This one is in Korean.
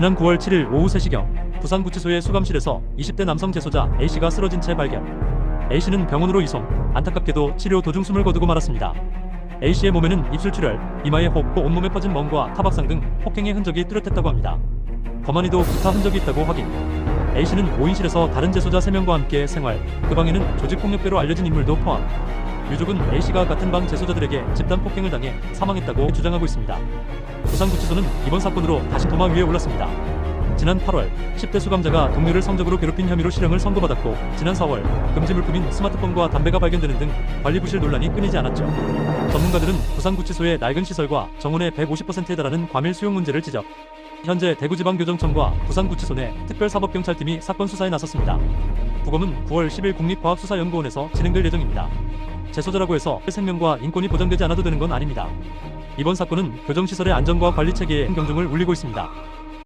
지난 9월 7일 오후 3시경 부산구치소의 수감실에서 20대 남성 재소자 A씨가 쓰러진 채 발견. A씨는 병원으로 이송, 안타깝게도 치료 도중 숨을 거두고 말았습니다. A씨의 몸에는 입술 출혈, 이마에 혹, 또 온몸에 퍼진 멍과 타박상 등 폭행의 흔적이 뚜렷했다고 합니다. 거만이도 기타 흔적이 있다고 확인. A씨는 5인실에서 다른 재소자 3명과 함께 생활, 그 방에는 조직폭력배로 알려진 인물도 포함. 유족은 A씨가 같은 방 재소자들에게 집단 폭행을 당해 사망했다고 주장하고 있습니다. 부산구치소는 이번 사건으로 다시 도마 위에 올랐습니다. 지난 8월 10대 수감자가 동료를 성적으로 괴롭힌 혐의로 실형을 선고받았고 지난 4월 금지 물품인 스마트폰과 담배가 발견되는 등 관리 부실 논란이 끊이지 않았죠. 전문가들은 부산구치소의 낡은 시설과 정원의 150%에 달하는 과밀 수용 문제를 지적. 현재 대구지방교정청과 부산구치소 내 특별사법경찰팀이 사건 수사에 나섰습니다. 부검은 9월 10일 국립과학수사연구원에서 진행될 예정입니다. 재소자라고 해서 생명과 인권이 보장되지 않아도 되는 건 아닙니다. 이번 사건은 교정시설의 안전과 관리 체계에 경종을 울리고 있습니다.